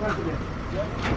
Hadi gel.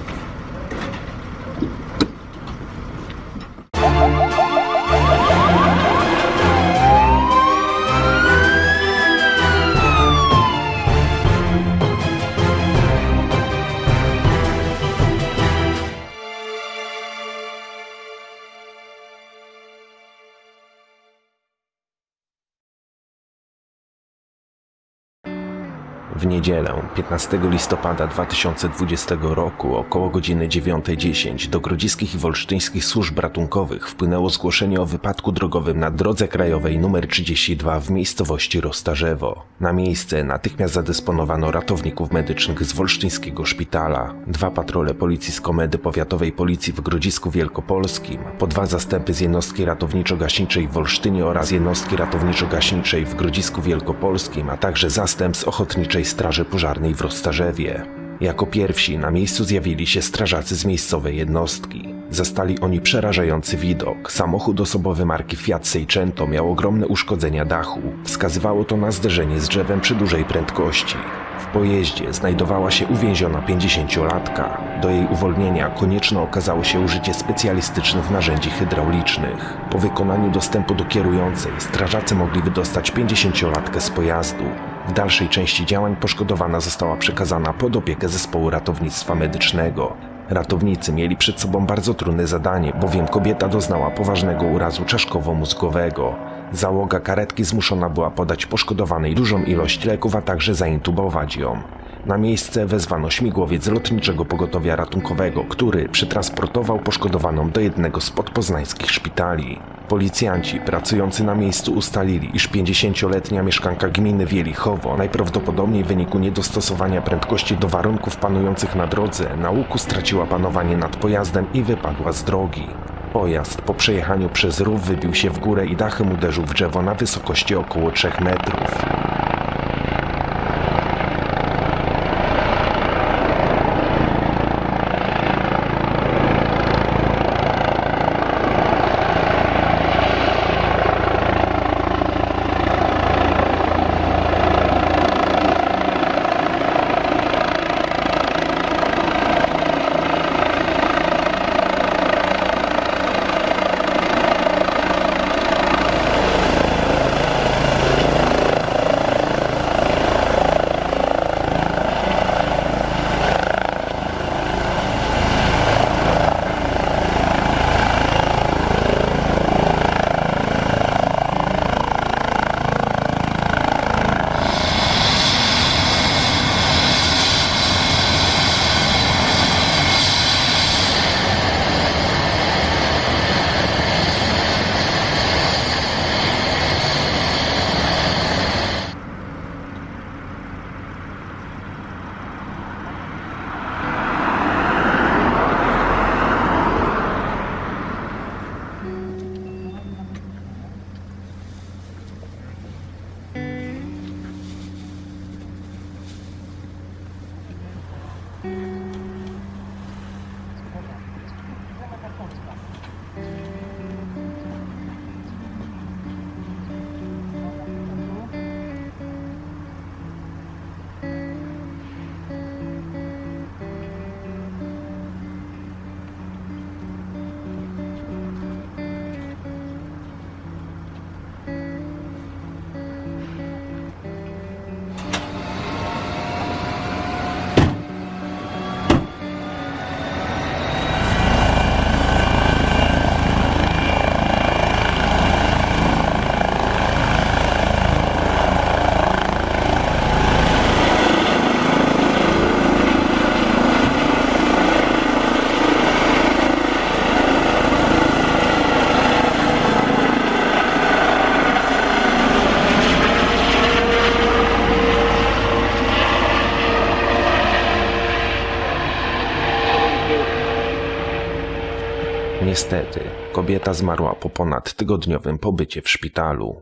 W niedzielę, 15 listopada 2020 roku, około godziny 9.10 do grodziskich i wolsztyńskich służb ratunkowych wpłynęło zgłoszenie o wypadku drogowym na drodze krajowej nr 32 w miejscowości Rostarzewo. Na miejsce natychmiast zadysponowano ratowników medycznych z wolsztyńskiego szpitala, dwa patrole policji z komedy powiatowej policji w Grodzisku Wielkopolskim, po dwa zastępy z jednostki ratowniczo-gaśniczej w Wolsztynie oraz jednostki ratowniczo-gaśniczej w Grodzisku Wielkopolskim, a także zastęp z Ochotniczej Straży Pożarnej w Roztarzewie. Jako pierwsi na miejscu zjawili się strażacy z miejscowej jednostki. Zastali oni przerażający widok. Samochód osobowy marki Fiat Seicento miał ogromne uszkodzenia dachu. Wskazywało to na zderzenie z drzewem przy dużej prędkości. W pojeździe znajdowała się uwięziona 50-latka. Do jej uwolnienia konieczne okazało się użycie specjalistycznych narzędzi hydraulicznych. Po wykonaniu dostępu do kierującej strażacy mogli wydostać 50-latkę z pojazdu. W dalszej części działań poszkodowana została przekazana pod opiekę zespołu ratownictwa medycznego. Ratownicy mieli przed sobą bardzo trudne zadanie, bowiem kobieta doznała poważnego urazu czaszkowo-mózgowego. Załoga karetki zmuszona była podać poszkodowanej dużą ilość leków, a także zaintubować ją. Na miejsce wezwano śmigłowiec lotniczego pogotowia ratunkowego, który przetransportował poszkodowaną do jednego z podpoznańskich szpitali. Policjanci pracujący na miejscu ustalili, iż 50-letnia mieszkanka gminy Wielichowo najprawdopodobniej w wyniku niedostosowania prędkości do warunków panujących na drodze na łuku straciła panowanie nad pojazdem i wypadła z drogi. Pojazd po przejechaniu przez rów wybił się w górę i dachem uderzył w drzewo na wysokości około 3 metrów. Niestety, kobieta zmarła po ponad tygodniowym pobycie w szpitalu.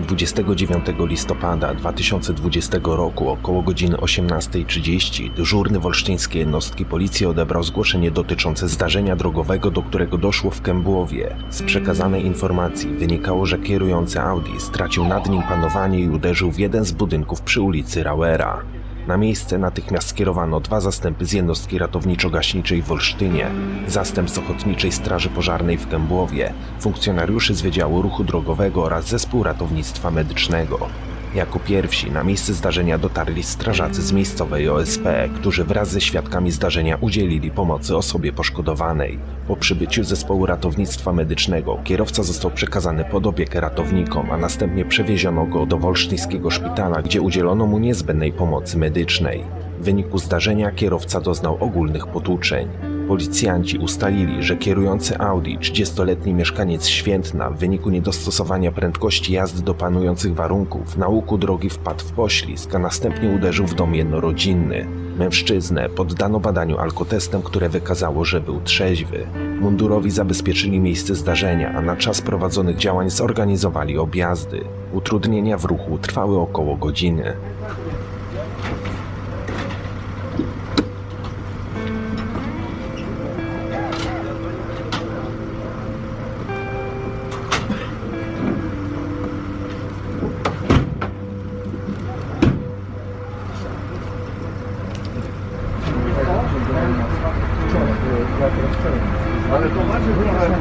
29 listopada 2020 roku około godziny 18.30 dyżurny wolsztyńskiej jednostki policji odebrał zgłoszenie dotyczące zdarzenia drogowego, do którego doszło w Kębłowie. Z przekazanej informacji wynikało, że kierujący Audi stracił nad nim panowanie i uderzył w jeden z budynków przy ulicy Rauera. Na miejsce natychmiast skierowano dwa zastępy z jednostki ratowniczo-gaśniczej w Olsztynie, zastęp z Ochotniczej Straży Pożarnej w Kębłowie, funkcjonariuszy z Wydziału Ruchu Drogowego oraz Zespół Ratownictwa Medycznego. Jako pierwsi na miejsce zdarzenia dotarli strażacy z miejscowej OSP, którzy wraz ze świadkami zdarzenia udzielili pomocy osobie poszkodowanej. Po przybyciu zespołu ratownictwa medycznego kierowca został przekazany pod opiekę ratownikom, a następnie przewieziono go do wolsztyńskiego szpitala, gdzie udzielono mu niezbędnej pomocy medycznej. W wyniku zdarzenia kierowca doznał ogólnych potłuczeń. Policjanci ustalili, że kierujący Audi, 30-letni mieszkaniec Świętna, w wyniku niedostosowania prędkości jazdy do panujących warunków, na łuku drogi wpadł w poślizg, a następnie uderzył w dom jednorodzinny. Mężczyznę poddano badaniu alkotestem, które wykazało, że był trzeźwy. Mundurowi zabezpieczyli miejsce zdarzenia, a na czas prowadzonych działań zorganizowali objazdy. Utrudnienia w ruchu trwały około godziny. Але то бачиш, що